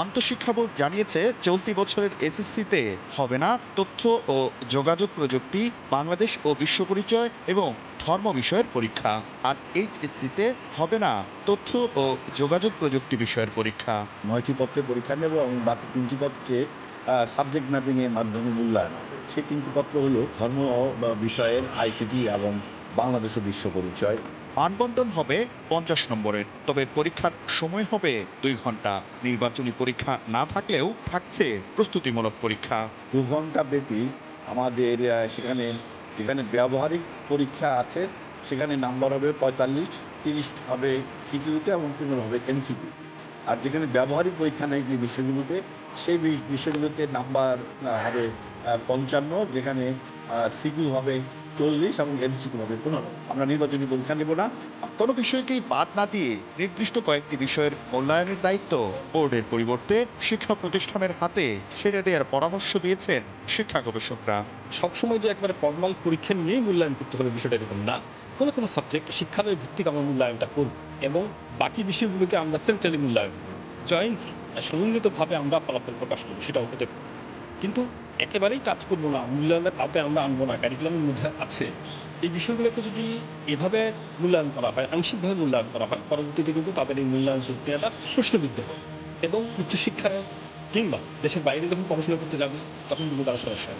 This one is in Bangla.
আন্তঃশিক্ষা বোর্ড জানিয়েছে, চলতি বছরের এসএসসিতে হবে না তথ্য ও যোগাযোগ প্রযুক্তি, বাংলাদেশ ও বিশ্ব পরিচয় এবং ধর্ম বিষয়ের পরীক্ষা। আর এইচএসসিতে হবে না তথ্য ও যোগাযোগ প্রযুক্তি বিষয়ের পরীক্ষা। নয়টি পত্রে পরীক্ষা নেব এবং বাকি তিনটি পত্রে সাবজেক্ট ম্যাপিং এর মাধ্যমে মূল্যায়ন হবে। সেই তিনটি পত্র হলো ধর্ম বিষয়ের আইসিটি এবং বাংলাদেশ বিশ্ব পরিচয়। মানবন্টন হবে পঞ্চাশ নম্বরের তবে পরীক্ষার সময় হবে দুই ঘণ্টা। নির্বাচনী পরীক্ষা না থাকলেও থাকছে প্রস্তুতিমূলক পরীক্ষা। দু ঘণ্টা ব্যাপী আমাদের সেখানে যেখানে ব্যবহারিক পরীক্ষা আছে সেখানে নাম্বার হবে পঁয়তাল্লিশ তিরিশ হবে সিকিউতে এবং পনেরো হবে এমসিকিউ আর যেখানে ব্যবহারিক পরীক্ষা নেই যে বিষয়গুলোতে সেই বিষয়গুলোতে নাম্বার হবে পঞ্চান্ন যেখানে সিকিউ হবে চল্লিশ এবং এমসিকিউ হবে পনেরো আমরা নির্বাচনী পরীক্ষা নেব না। কোনো বিষয়কেই বাদ না দিয়ে নির্দিষ্ট কয়েকটি বিষয়ের মূল্যায়নের দায়িত্ব বোর্ডের পরিবর্তে শিক্ষা প্রতিষ্ঠানের হাতে ছেড়ে দেওয়ার পরামর্শ দিয়েছেন শিক্ষা গবেষকরা। সবসময় যে একবারে ফর্মাল পরীক্ষা নিয়েই মূল্যায়ন করতে হবে বিষয়টা এরকম না। কোনো কোনো সাবজেক্ট শিক্ষালয় ভিত্তিক আমরা মূল্যায়নটা করব এবং বাকি বিষয়গুলোকে আমরা সেন্ট্রালি মূল্যায়ন জয়েন্ট সমন্বিতভাবে আমরা ফলাফল প্রকাশ করব, সেটাও হতে কিন্তু একেবারেই টাচ করব না মূল্যায়নের তাতে আমরা আনব না কারিকুলামের মধ্যে আছে। এই বিষয়গুলোকে যদি এভাবে মূল্যায়ন করা হয়, আংশিকভাবে মূল্যায়ন করা হয়, পরবর্তীতে কিন্তু তাদের এই মূল্যায়ন প্রক্রিয়াটা প্রশ্নবিদ্ধ হবে। এবং উচ্চশিক্ষায় কিংবা দেশের বাইরে যখন পড়াশোনা করতে যাবে, তখন কিন্তু তারা সমস্যা